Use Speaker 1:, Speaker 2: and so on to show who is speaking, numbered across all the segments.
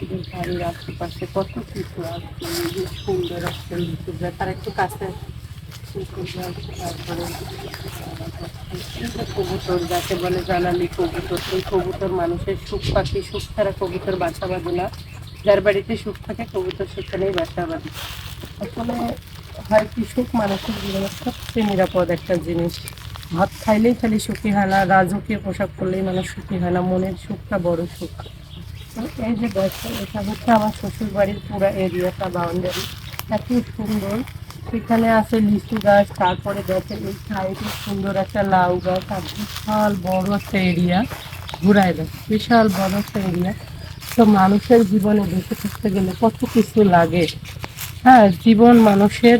Speaker 1: আমাদের বাড়ির কত কিছু আছে সুন্দর একটা লিচু গাছ আর একটু কাছে তারপরে কবুতর যাকে বলে জানালি কবুতর, সেই কবুতর মানুষের সুখ পাখি, সুখ ছাড়া কবুতর বাসা বাঁধে না। যার বাড়িতে সুখ থাকে, কবুতর সেখানেই বাসা বাঁধে। আসলে হয় কি, সুখ মানুষের জীবনের সবচেয়ে নিরাপদ একটা জিনিস। ভাত খাইলেই খালি সুখী হয় না, রাজকীয় পোশাক পরলেই মানুষ সুখী হয় না, মনের সুখটা বড় সুখ। এই যে দেখো হচ্ছে আমার শ্বশুর বাড়ির পুরো এরিয়াটা বাউন্ডারি এত সুন্দর। এখানে আছে লিচু গাছ, তারপরে দেখে এই সাইডে সুন্দর একটা লাউ গাছ, আর বিশাল বড় একটা এরিয়া। ঘুরাই দেয় বিশাল বড় একটা এরিয়া। তো মানুষের জীবনে বেঁচে থাকতে গেলে কত কিছু লাগে। হ্যাঁ জীবন মানুষের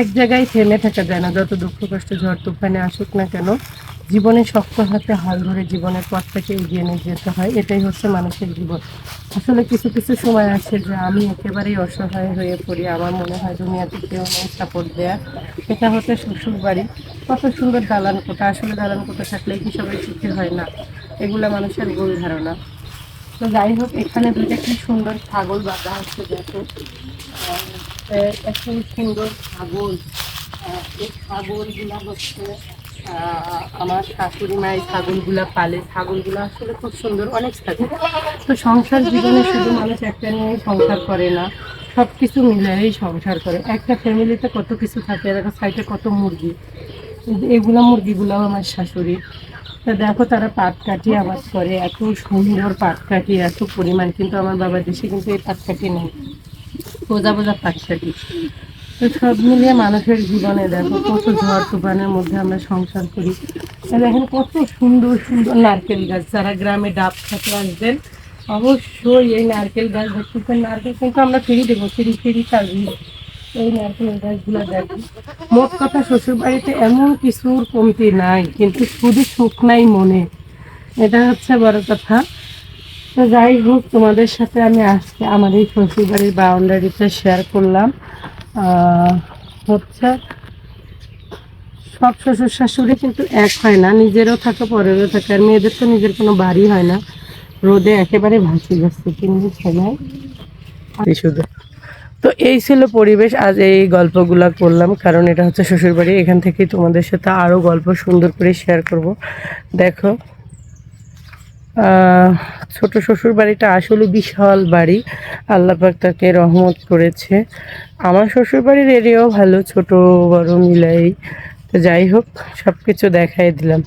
Speaker 1: এক জায়গায় থেমে থাকা যায় না যত দুঃখ, কষ্ট, ঝড়, তুফানে আসুক না কেন। জীবনে শক্ত হাতে হাল ধরে জীবনের পথটাকে এগিয়ে নিয়ে যেতে হয়, এটাই হচ্ছে মানুষের জীবন। আসলে কিছু কিছু সময় আছে যে আমি একেবারেই অসহায় হয়ে পড়ি, আমার মনে হয় দুনিয়াতে কেউ নেই সাপোর্ট দেয়া এটা হচ্ছে শ্বশুর বাড়ি কত সুন্দর দালান কোটা আসলে দালান কোটা থাকলে কি সবাই সুখী হয় না? এগুলো মানুষের ভুল ধারণা। তো যাই হোক, এখানে দুটো কি সুন্দর ছাগল বাঁধা হচ্ছে দেখো। এত সুন্দর ছাগল। এই ছাগলগুলা হচ্ছে আমার শাশুড়ি মা এই ছাগলগুলা পালে। ছাগলগুলো আসলে খুব সুন্দর, অনেক থাকে তো সংসার জীবনে শুধু মানুষ একটা নিয়ে সংসার করে না সব কিছু মিলেই সংসার করে। একটা ফ্যামিলিতে কত কিছু থাকে দেখো সাইডে কত মুরগি। এগুলা মুরগিগুলাও আমার শাশুড়ি তা দেখো তারা পাট কাটি আবাদ করে, এত সুন্দর পাট কাটি, এত পরিমাণ, কিন্তু আমার বাবার দেশে কিন্তু এই পাট কাটি নেই। বোঝা বোঝা পাট কাটি। তো সব মিলিয়ে মানুষের জীবনে দেখো, কত ঝড় তুফানের মধ্যে আমরা সংসার করি। দেখেন কত সুন্দর সুন্দর নারকেল গাছ। যারা গ্রামে ডাব খেতে আসবেন, অবশ্যই এই নারকেল গাছ দেখতেছেন নারকেল কিন্তু আমরা ফিরি দেবো, ফিরি ফিরি চালবি এই নারকেল গাছগুলো দেখি। মোট কথা শ্বশুর বাড়িতে এমন কিছুর কমতি নাই, কিন্তু শুধু সুখ নাই মনে। এটা হচ্ছে বড় কথা। তো যাই হোক, তোমাদের সাথে আমি আজকে আমার এই শ্বশুর বাড়ির বাউন্ডারিটা শেয়ার করলাম। হচ্ছে সব শ্বশুর শাশুড়ি কিন্তু এক হয় না, নিজেরও থাকে, পরেরও থাকে, আর মেয়েদের তো নিজের কোনো বাড়ি হয় না। রোদে একেবারে ভাসি যাচ্ছে কিন্তু এই শুধু তো এই ছিল পরিবেশ, আজ এই গল্পগুলা করলাম, কারণ এটা হচ্ছে শ্বশুরবাড়ি, এখান থেকেই তোমাদের সাথে আরও গল্প সুন্দর করে শেয়ার করব। দেখো ছোট শ্বশুর বাড়িটা আসলে বিশাল বাড়ি। আল্লাহ পাক তাকে রহমত করেছে। আমার শ্বশুর বাড়ির এরিয়াও ভালো, ছোট, বড় মিলাই। তো যাই হোক সব কিছু দেখাই দিলাম।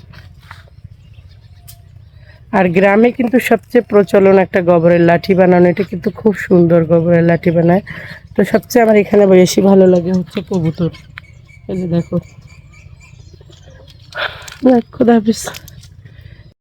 Speaker 1: আর গ্রামে কিন্তু সবচেয়ে প্রচলন একটা গোবরের লাঠি বানানো। এটা কিন্তু খুব সুন্দর গোবরের লাঠি বানায়। তো সবচেয়ে আমার এখানে বেশি ভালো লাগে হচ্ছে কবুতর। এই যে দেখো, খোদা হাফিজ।